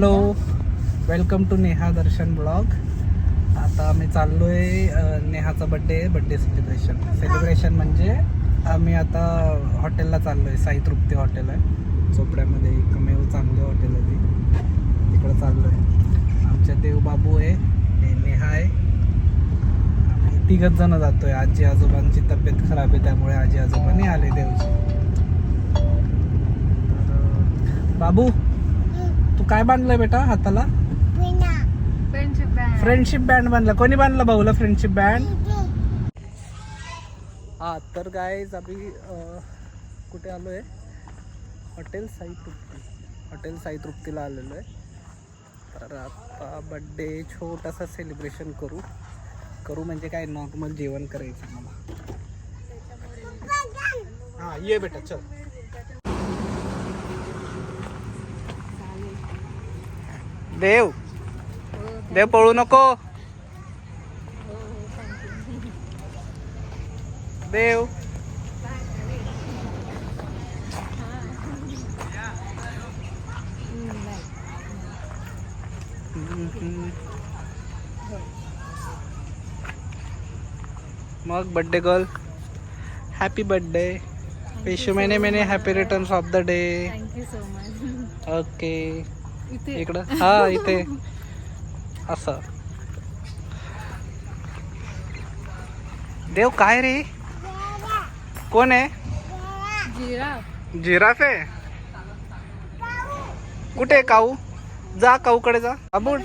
Hello welcome to Neha Darshan blog. आता आम्ही चाललो आहे नेहाचा बड्डे बड्डे सेलिब्रेशन सेलिब्रेशन म्हणजे आम्ही आता हॉटेलला चाललो आहे साई तृप्ती हॉटेल आहे. चोपड्यामध्ये एकमेव चांगले हॉटेल आहे ते. तिकडं चाललो आहे आमच्या देवबाबू आहे हे नेहा आहे. आम्ही तिघच जण जातो आहे आजी आजोबांची तब्येत खराब आहे त्यामुळे आजी आजोबा नाही आले देवची बाबू तू काय बांधलंय बेटा हाताला? फ्रेंडशिप बँड फ्रेंडशिप बँड बांधला. कोणी बांधला भाऊला फ्रेंडशिप बँड हा तर गायज आम्ही कुठे आलो आहे हॉटेल साई तृप्ती. हॉटेल साई तृप्तीला आलेलो आहे. तर आता बड्डे छोटासा सेलिब्रेशन करू. करू म्हणजे काय? नॉर्मल जेवण करायचं मला हा ये बेटा चल. देव देव पळू नको. देव. मग birthday girl happy birthday Peshu many many happy returns of the day thank you so much okay इकडं? हा इथे. असं. देव काय रे? कोण आहे? जिरा जिराफ आहे? कुठे काऊ? जा काऊकडे जा. बाबू.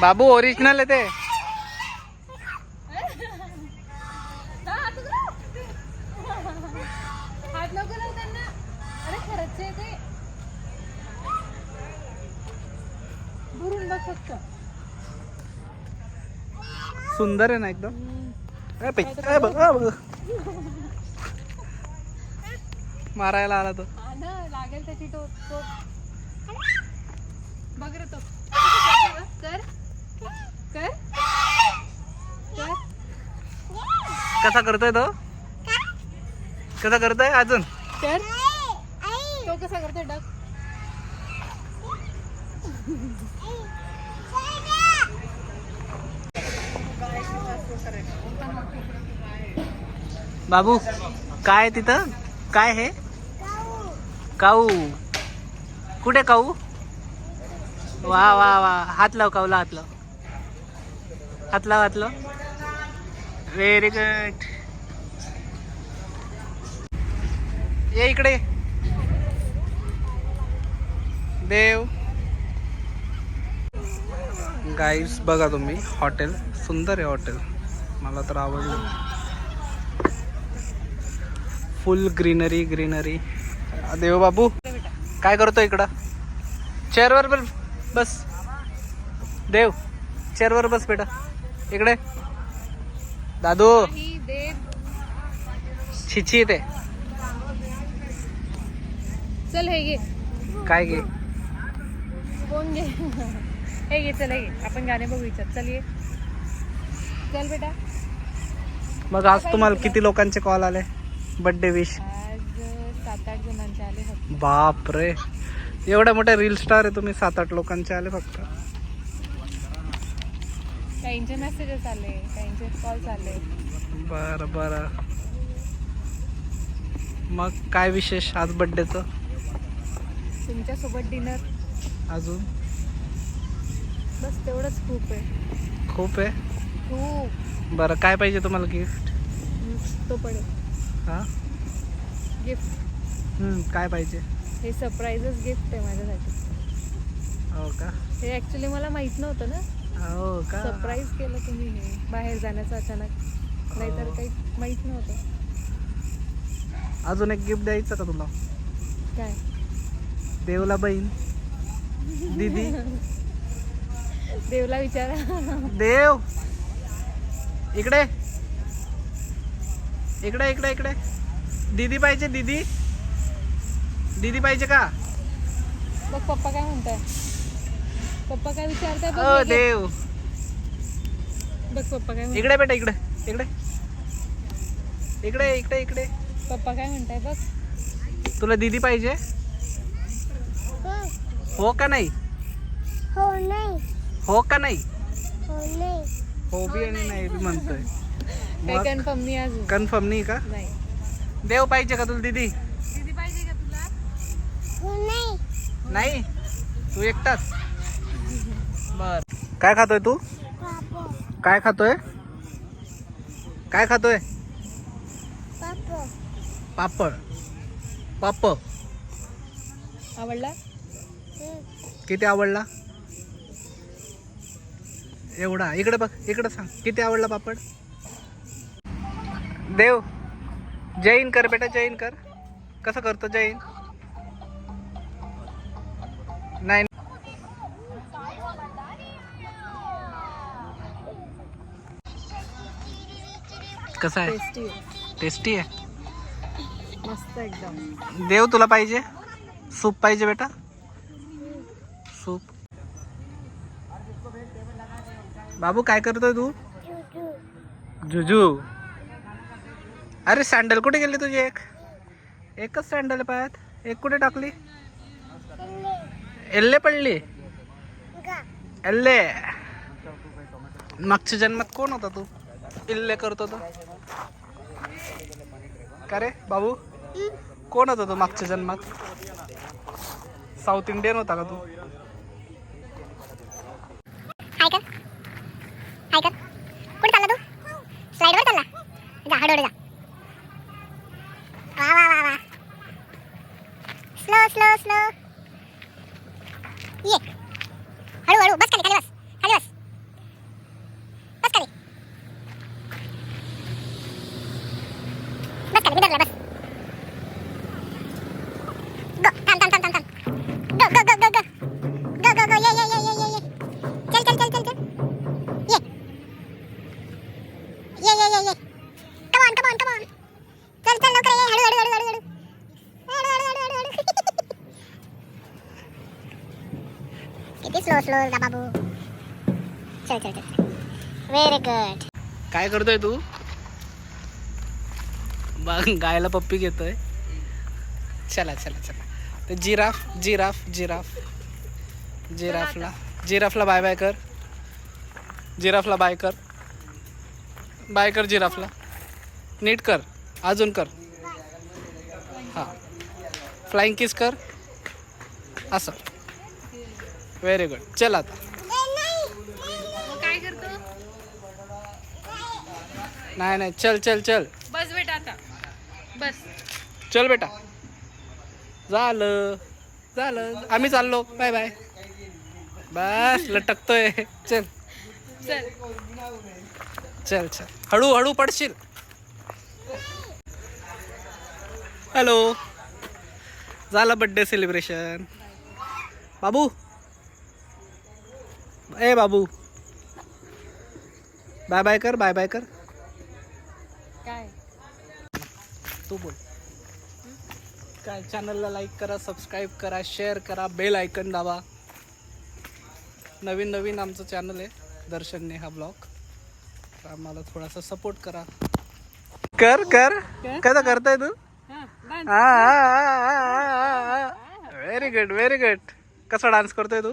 बाबू ओरिजिनल आहे ते. सुंदर आहे ना एकदम. मारायला आला तो. लागेल त्याची तो बघ रे तो. कसं करतोय गं? कर. कर. कर. कसा करतोय तो? कसा करतोय अजून? कर. तो कसा करतोय डक बाबू काय तिथं? काय हे? काऊ. कुठे काऊ? वा वा वा. हात लाव काऊला हात लाव. हात लाव हात लाव. व्हेरी गुड ये इकडे. देव. गाईस बघा तुम्ही. हॉटेल सुंदर आहे हॉटेल. मला तर आवडलं. फुल ग्रीनरी ग्रीनरी देव बाबू काय करतो इकडं? चेअरवर बस बस. देव चेअरवर बस बेटा. इकडे. दादू. छिची ते. चल हे घे. काय घे? फोन घे. हे घे चल हे आपण गाणे बघू इच्छा चल ये. चल बेटा. मग आज तुम्हाला किती लोकांचे कॉल आले? बर्थडे विश सात आठ जणांचे आले फक्त बाप रे एवढ्या मोठ्या रील स्टार आहे तुम्ही सात आठ लोकांचे आले फक्त. काहींचे मेसेजेस आले काहींचे कॉल्स आले. बर बर. मग काय विशेष आज बर्थडेचं तुमच्यासोबत डिनर अजून? बस तेवढंच खूप आहे. खूप आहे? बरं काय पाहिजे तुम्हाला गिफ्ट तो पडेल हां? गिफ्ट हम्म, काय पाहिजे? हे सरप्राईजच गिफ्ट आहे माझ्यासाठी. हो का? हे ॲक्च्युली मला माहीत नव्हतं ना. हो का? सरप्राईज केलं तुम्ही हे. बाहेर जाण्याचं अचानक. नाहीतर हो. काही माहीत नव्हतं. अजून एक गिफ्ट द्यायचं का तुला काय? देवला बहीण. दीदी. देवला विचारा. देव! इकडे. इकडे इकडे इकडे. दीदी पाहिजे दीदी. दीदी पाहिजे का? बघ पप्पा काय म्हणताय. पप्पा काय विचारताय ओ हे. देव. बघ पप्पा काय इकडे बेटा इकडे. इकडे. इकडे इकडे इकडे. पप्पा काय म्हणताय बघ. तुला दीदी पाहिजे? हो. का नाही? हो नाही. हो का नाही. हो बी आणि नाही. बी म्हणतोय. काही मग कन्फर्म नाही अजून. कन्फर्म नाही का? नाही. देव पाहिजे का तुला दीदी? दीदी पाहिजे का तुला? नाही. नाही? तू एकटाच? बर. काय खातोय तू? काय खातोय? काय खातोय? पापो पापड. पाप आवडला. किती आवडला? एवढा. इकडे बघ इकडे सांग. किती आवडला पापड? देव जैन कर बेटा जैन कर. कसं करतो जैन? नाही. कसं आहे? टेस्टी टेस्टी आहे? मस्त एकदम. देव तुला पाहिजे? सूप पाहिजे बेटा? सूप. बाबू काय करतोय तू? जुजू. अरे सँडल कुठे गेली तुझी एक? एकच सँडल पायात एक कुठे टाकली? एल्ले. पडली? एल्ले. मागच्या जन्मात कोण होता तू? इल्ले करतो तो का रे बाबू? कोण होता तू मागच्या जन्मात? साऊथ इंडियन होता का तू हाय कर हाय कुठे चालला तू? स्लाईडवर चालला? जा हळूहळू जा. वा वा वा वा. स्लो स्लो स्लो ये. हळू हळू बस खाली खाली बस. खाली बस. बस खाली. बस खाली बिदरला. चल चल लवकर ये हळू हळू हळू हळू किती स्लो स्लो जा बाबू चल चल चल व्हेरी गुड काय करतोय तू? बघ गायला पप्पी घेतोय. चला चला चला. तर जिराफ जिराफ जिराफ. जिराफला जिराफला बाय बाय कर. जिराफला बाय कर. बाय कर जिराफला. नीट कर. अजून कर. हां. फ्लाइंग किस कर. असं. व्हेरी गुड चल आता. मग काय करतो? नाही नाही. चल चल चल. बस बेटा आता. बस. चल बेटा. झालं. झालं. आम्ही चाललो. बाय बाय बस लटकतोय. चल. चल. चल चल. हळू हळू पडशील. हॅलो. झालं बड्डे सेलिब्रेशन बाबू. ए बाबू. बाय बाय कर बाय बाय कर. काय? तू बोल. काय? चॅनलला लाईक करा सबस्क्राईब करा शेअर करा बेल आयकन दाबा. नवीन नवीन आमचं चॅनल आहे दर्शन नेहा ब्लॉग तर आम्हाला थोडासा सपोर्ट करा. कर कर. कसं करताय तू? व्हेरी गुड व्हेरी गुड कसा डान्स करतोय तू?